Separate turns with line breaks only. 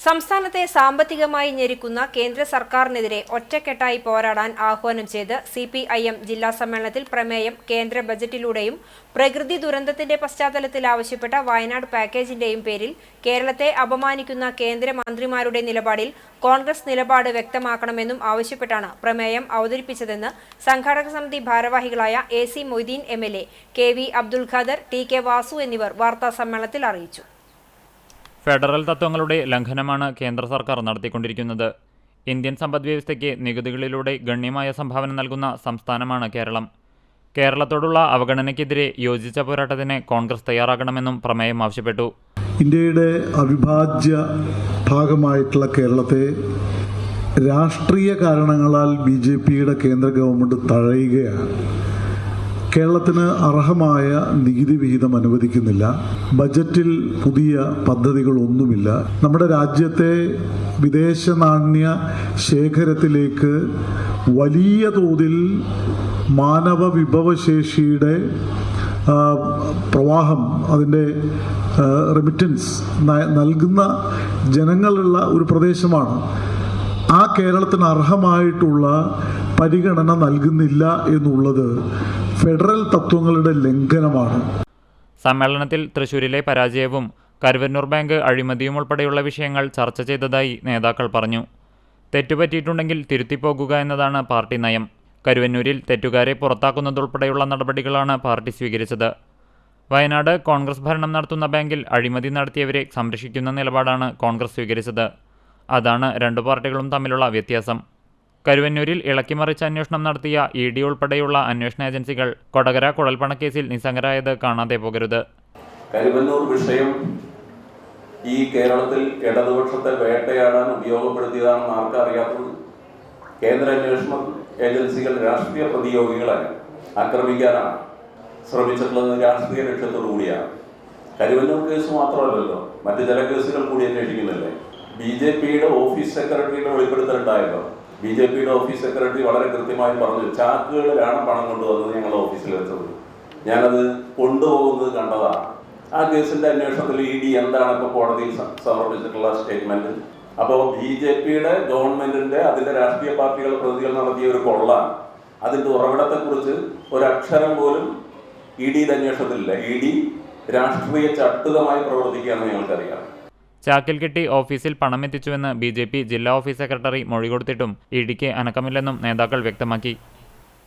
സംസ്ഥാനത്തെ സാമ്പത്തികമായി ഞെരുക്കുന്ന കേന്ദ്ര സർക്കാരിനെതിരെ ഒറ്റക്കെട്ടായി പോരാടാൻ ആഹ്വാനം ചെയ്ത് സി പി ഐ എം ജില്ലാ സമ്മേളനത്തിൽ പ്രമേയം കേന്ദ്ര ബജറ്റിലൂടെയും പ്രകൃതി ദുരന്തത്തിന്റെ പശ്ചാത്തലത്തിൽ ആവശ്യപ്പെട്ട വയനാട് പാക്കേജിന്റെയും പേരിൽ കേരളത്തെ അപമാനിക്കുന്ന കേന്ദ്രമന്ത്രിമാരുടെ നിലപാടിൽ കോൺഗ്രസ് നിലപാട് വ്യക്തമാക്കണമെന്നും ആവശ്യപ്പെട്ടാണ് പ്രമേയം അവതരിപ്പിച്ചതെന്ന് സംഘാടക സമിതി ഭാരവാഹികളായ A C Moideen M L A K V Abdul Khader T K Vasu എന്നിവർ വാർത്താ സമ്മേളനത്തിൽ അറിയിച്ചു.
ഫെഡറൽ തത്വങ്ങളുടെ ലംഘനമാണ് കേന്ദ്ര സർക്കാർ നടത്തിക്കൊണ്ടിരിക്കുന്നത്. ഇന്ത്യൻ സമ്പദ്വ്യവസ്ഥയ്ക്ക് നികുതികളിലൂടെ ഗണ്യമായ സംഭാവന നൽകുന്ന സംസ്ഥാനമാണ് കേരളം. കേരളത്തോടുള്ള അവഗണനയ്ക്കെതിരെ യോജിച്ച പോരാട്ടത്തിന് കോൺഗ്രസ് തയ്യാറാകണമെന്നും പ്രമേയം ആവശ്യപ്പെട്ടു.
ഇന്ത്യയുടെ അവിഭാജ്യ ഭാഗമായിട്ടുള്ള കേരളത്തെ രാഷ്ട്രീയ കാരണങ്ങളാൽ ബി ജെ പിയുടെ കേന്ദ്ര ഗവൺമെന്റ് തഴയുകയാണ്. കേരളത്തിന് അർഹമായ നികുതി വിഹിതം അനുവദിക്കുന്നില്ല. ബജറ്റിൽ പുതിയ പദ്ധതികളൊന്നുമില്ല. നമ്മുടെ രാജ്യത്തെ വിദേശ നാണ്യ ശേഖരത്തിലേക്ക് വലിയ തോതിൽ മാനവ വിഭവശേഷിയുടെ പ്രവാഹം അതിന്റെ റെമിറ്റൻസ് നൽകുന്ന ജനങ്ങളുള്ള ഒരു പ്രദേശമാണ്. ആ കേരളത്തിന് അർഹമായിട്ടുള്ള പരിഗണന നൽകുന്നില്ല എന്നുള്ളത് ഫെഡറൽ തത്വങ്ങളുടെ ലംഘനമാണ്.
സമ്മേളനത്തിൽ തൃശൂരിലെ പരാജയവും കരുവന്നൂർ ബാങ്ക് അഴിമതിയും ഉൾപ്പെടെയുള്ള വിഷയങ്ങൾ ചർച്ച ചെയ്തതായി നേതാക്കൾ പറഞ്ഞു. തെറ്റുപറ്റിയിട്ടുണ്ടെങ്കിൽ തിരുത്തിപ്പോകുക എന്നതാണ് പാർട്ടി നയം. കരുവന്നൂരിൽ തെറ്റുകാരെ പുറത്താക്കുന്നതുൾപ്പെടെയുള്ള നടപടികളാണ് പാർട്ടി സ്വീകരിച്ചത്. വയനാട് കോൺഗ്രസ് ഭരണം നടത്തുന്ന ബാങ്കിൽ അഴിമതി നടത്തിയവരെ സംരക്ഷിക്കുന്ന നിലപാടാണ് കോൺഗ്രസ് സ്വീകരിച്ചത്. അതാണ് രണ്ടു പാർട്ടികളും തമ്മിലുള്ള വ്യത്യാസം. കരുവന്നൂരിൽ ഇളക്കിമറിച്ച് അന്വേഷണം നടത്തിയ ഇ ഡി ഉൾപ്പെടെയുള്ള അന്വേഷണ ഏജൻസികൾ കൊടകര കുഴൽപ്പണക്കേസിൽ നിസ്സംഗരായത് കാണാതെ പോകരുത്.
കരുവന്നൂർ വിഷയം ഈ കേരളത്തിൽ ഇടതുപക്ഷത്തെ വേട്ടയാടാൻ ഉപയോഗപ്പെടുത്തിയതാണെന്ന് ആർക്കറിയാത്തത് കേന്ദ്ര അന്വേഷണ ഏജൻസികൾ രാഷ്ട്രീയ പ്രതിയോഗികളെ ആക്രമിക്കാനാണ് ശ്രമിച്ചിട്ടുള്ളത് രാഷ്ട്രീയ ലക്ഷ്യത്തോടു കൂടിയാണ്. കരുവന്നൂർ കേസ് മാത്രമല്ലല്ലോ മറ്റു ചില കേസുകൾ കൂടി അന്വേഷിക്കുന്നില്ലേ? ബി ജെ പിയുടെ ഓഫീസ് സെക്രട്ടറിയുടെ വെളിപ്പെടുത്തലുണ്ടായല്ലോ. ബി ജെ പിയുടെ ഓഫീസ് സെക്രട്ടറി വളരെ കൃത്യമായി പറഞ്ഞു ചാക്കുകളിലാണ് പണം കൊണ്ടുവന്നത് ഞങ്ങൾ ഓഫീസിൽ വെച്ചത്. ഞാനത് കൊണ്ടുപോകുന്നത് കണ്ടതാണ്. ആ കേസിന്റെ അന്വേഷണത്തിൽ ഇ ഡി എന്താണ് ഇപ്പോൾ കോടതിയിൽ സമർപ്പിച്ചിട്ടുള്ള സ്റ്റേറ്റ്മെന്റ്? അപ്പോൾ ബി ജെ പിയുടെ ഗവൺമെന്റിന്റെ അതിന്റെ രാഷ്ട്രീയ പാർട്ടികൾ പ്രതികൾ നടത്തിയ ഒരു കൊള്ള. അതിന്റെ ഉറവിടത്തെക്കുറിച്ച് ഒരക്ഷരം പോലും ഇ ഡിയുടെ അന്വേഷണത്തിലില്ല. ഇ ഡി രാഷ്ട്രീയ ചട്ടുകമായി പ്രവർത്തിക്കുകയാണെന്ന് ഞങ്ങൾക്കറിയാം.
ചാക്കിൽ കെട്ടി ഓഫീസിൽ പണം എത്തിച്ചുവെന്ന് ബി ജെ പി ജില്ലാ ഓഫീസ് സെക്രട്ടറി മൊഴി കൊടുത്തിട്ടും ഇടിക്ക് അനക്കമില്ലെന്നും നേതാക്കൾ വ്യക്തമാക്കി.